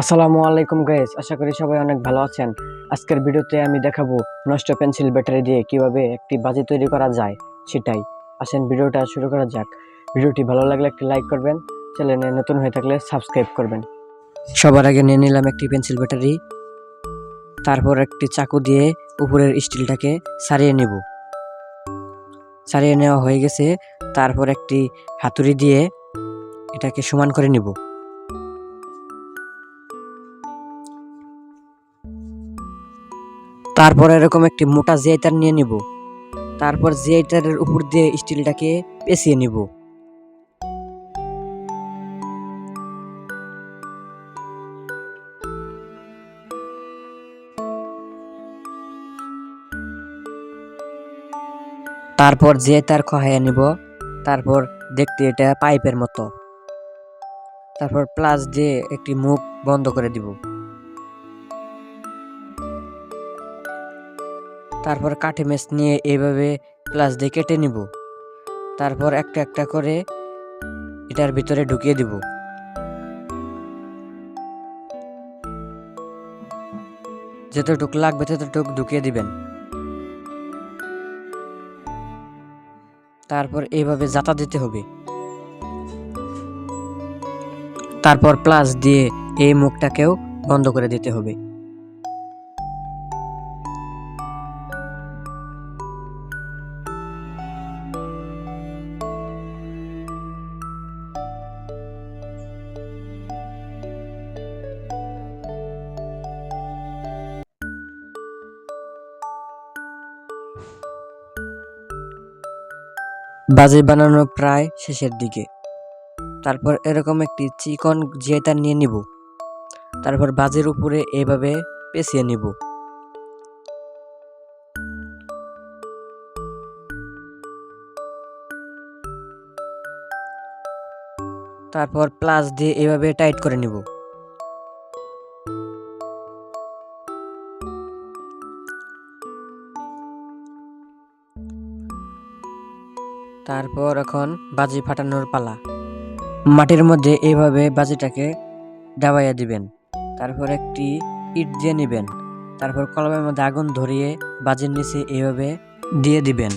আসসালামু আলাইকুম গাইস আশা করি সবাই অনেক ভালো আছেন। আজকের ভিডিওতে আমি দেখাবো নষ্ট পেন্সিল ব্যাটারি দিয়ে কীভাবে একটি বাজি তৈরি করা যায়, সেটাই। আসেন ভিডিওটা শুরু করা যাক। ভিডিওটি ভালো লাগলে একটি লাইক করবেন, চ্যানেলে নতুন হয়ে থাকলে সাবস্ক্রাইব করবেন। সবার আগে নিয়ে নিলাম একটি পেন্সিল ব্যাটারি, তারপর একটি চাকু দিয়ে উপরের স্টিলটাকে সারিয়ে নেব। সারিয়ে নেওয়া হয়ে গেছে, তারপর একটি হাতুড়ি দিয়ে এটাকে সমান করে নিব। তারপর এরকম একটি মোটা জিআইটার নিয়ে নিব। তারপর জিআইটারের উপর দিয়ে স্টিলটাকে পেঁচিয়ে নিব। তারপর জিআইটার খহাইয়া নিব। তারপর দেখতে এটা পাইপের মতো। তারপর প্লাস দিয়ে একটি মুখ বন্ধ করে দিব। তারপর কাঠি মেস নিয়ে এইভাবে প্লাস দিয়ে কেটে নিব। তারপর একটা একটা করে এটার ভিতরে ঢুকিয়ে দিব। যতটুক লাগবে ততটুক ঢুকিয়ে দিবেন। তারপর এইভাবে জাতা দিতে হবে। তারপর প্লাস দিয়ে এই মুখটাকেও বন্ধ করে দিতে হবে। বাজি বানানো প্রায় শেষের দিকে। তারপর এরকম একটি চিকন জিয়েতার নিয়ে নিব। তারপর বাজির উপরে এভাবে পেঁচিয়ে নিব। তারপর প্লাস দিয়ে এভাবে টাইট করে নিব। তারপর এখন বাজি ফাটানোর পালা। মাটির মধ্যে এইভাবে বাজিটাকে দাবাইয়া দিবেন। তারপর একটি ইট দিয়ে নেবেন। তারপর কলমের মধ্যে আগুন ধরিয়ে বাজির নিচে এইভাবে দিয়ে দিবেন।